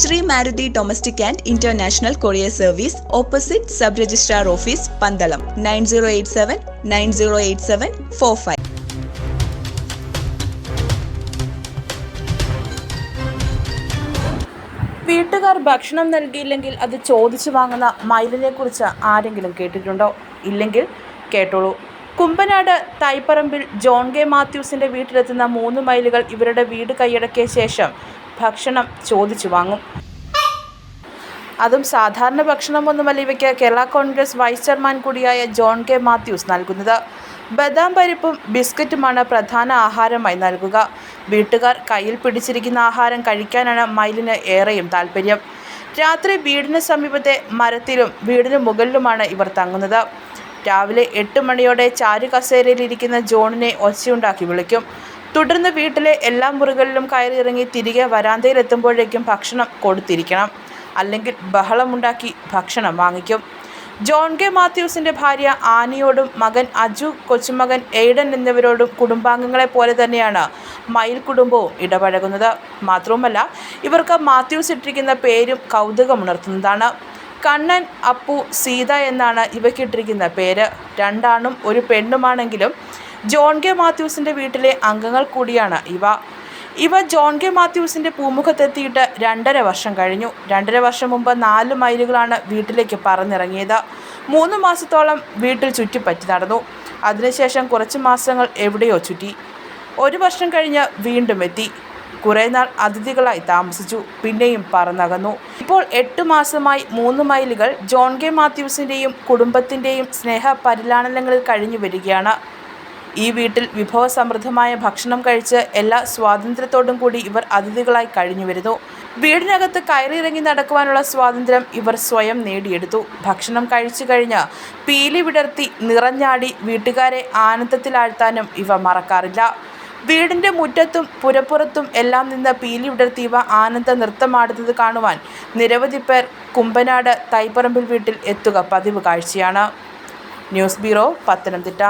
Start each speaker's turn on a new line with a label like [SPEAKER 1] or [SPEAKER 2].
[SPEAKER 1] Shri Maruti domestic and international courier service opposite sub registrar office Pandalam nine zero eight seven nine zero eight seven four five.
[SPEAKER 2] വീട്ടുകാർ ഭക്ഷണം നൽകിയില്ലെങ്കിൽ അത് ചോദിച്ചു വാങ്ങുന്ന മയിലിനെ കുറിച്ച് ആരെങ്കിലും കേട്ടിട്ടുണ്ടോ? ഇല്ലെങ്കിൽ കേട്ടോളൂ. കുമ്പനാട് തൈപ്പറമ്പിൽ ജോൺ കെ മാത്യൂസിന്റെ വീട്ടിലെത്തുന്ന മൂന്ന് മയിലുകൾ ഇവരുടെ വീട് കൈയടക്കിയ ശേഷം ഭക്ഷണം ചോദിച്ചു വാങ്ങും. അതും സാധാരണ ഭക്ഷണമൊന്നുമല്ല ഇവയ്ക്ക് കേരള കോൺഗ്രസ് വൈസ് ചെയർമാൻ കൂടിയായ ജോൺ കെ മാത്യൂസ് നൽകുന്നത്. ബദാം പരിപ്പും ബിസ്ക്കറ്റുമാണ് പ്രധാന ആഹാരമായി നൽകുക. വീട്ടുകാർ കയ്യിൽ പിടിച്ചിരിക്കുന്ന ആഹാരം കഴിക്കാനാണ് മയിലിന് ഏറെയും താല്പര്യം രാത്രി വീടിന് സമീപത്തെ മരത്തിലും വീടിന് മുകളിലുമാണ് ഇവർ തങ്ങുന്നത്. രാവിലെ എട്ട് മണിയോടെ ചാരു കസേരയിലിരിക്കുന്ന ജോണിനെ ഒച്ചയുണ്ടാക്കി വിളിക്കും. തുടർന്ന് വീട്ടിലെ എല്ലാ മുറികളിലും കയറിയിറങ്ങി തിരികെ വരാന്തയിലെത്തുമ്പോഴേക്കും ഭക്ഷണം കൊടുത്തിരിക്കണം. അല്ലെങ്കിൽ ബഹളമുണ്ടാക്കി ഭക്ഷണം വാങ്ങിക്കും. ജോൺ കെ മാത്യൂസിന്റെ ഭാര്യ ആനിയോടും മകൻ അജു കൊച്ചുമകൻ എയ്ഡൻ എന്നിവരോടും കുടുംബാംഗങ്ങളെ പോലെ തന്നെയാണ് മയിൽ കുടുംബവും ഇടപഴകുന്നത്. മാത്രവുമല്ല ഇവർക്ക് മാത്യൂസ് ഇട്ടിരിക്കുന്ന പേരും കൗതുകമുണർത്തുന്നതാണ് കണ്ണൻ അപ്പു സീത എന്നാണ് ഇവയ്ക്കിട്ടിരിക്കുന്ന പേര്. രണ്ടാണും ഒരു പെണ്ണുമാണെങ്കിലും ജോൺ കെ മാത്യൂസിന്റെ വീട്ടിലെ അംഗങ്ങൾ കൂടിയാണ് ഇവ. ഇവ ജോൺ കെ മാത്യൂസിന്റെ പൂമുഖത്തെത്തിയിട്ട് രണ്ടര വർഷം കഴിഞ്ഞു. രണ്ടര വർഷം മുമ്പ് നാല് മൈലുകളാണ് വീട്ടിലേക്ക് പറന്നിറങ്ങിയത്. മൂന്ന് മാസത്തോളം വീട്ടിൽ ചുറ്റിപ്പറ്റി നടന്നു. അതിനുശേഷം കുറച്ച് മാസങ്ങൾ എവിടെയോ ചുറ്റി. ഒരു വർഷം കഴിഞ്ഞ് വീണ്ടും എത്തി. കുറേ നാൾ അതിഥികളായി താമസിച്ചു. പിന്നെയും പറന്നകന്നു. ഇപ്പോൾ എട്ട് മാസമായി മൂന്ന് മൈലുകൾ ജോൺ കെ മാത്യൂസിന്റെയും കുടുംബത്തിന്റെയും സ്നേഹ പരിലാളനങ്ങളിൽ കഴിഞ്ഞു വരികയാണ്. ഈ വീട്ടിൽ വിഭവസമൃദ്ധമായ ഭക്ഷണം കഴിച്ച് എല്ലാ സ്വാതന്ത്ര്യത്തോടും കൂടി ഇവർ അതിഥികളായി കഴിഞ്ഞു വരുന്നു വീടിനകത്ത് കയറിയിറങ്ങി നടക്കുവാനുള്ള സ്വാതന്ത്ര്യം ഇവർ സ്വയം നേടിയെടുത്തു. ഭക്ഷണം കഴിച്ചു കഴിഞ്ഞ് പീലി വിടർത്തി നിറഞ്ഞാടി വീട്ടുകാരെ ആനന്ദത്തിലാഴ്ത്താനും ഇവ മറക്കാറില്ല. വീടിന്റെ മുറ്റത്തും പുരപ്പുറത്തും എല്ലാം നിന്ന് പീലി വിടർത്തി ഇവ ആനന്ദ നൃത്തമാടുന്നത് കാണുവാൻ നിരവധി പേർ കുമ്പനാട് തൈപ്പറമ്പിൽ വീട്ടിൽ എത്തുക പതിവ് കാഴ്ചയാണ്. News bureau Pathanamthitta.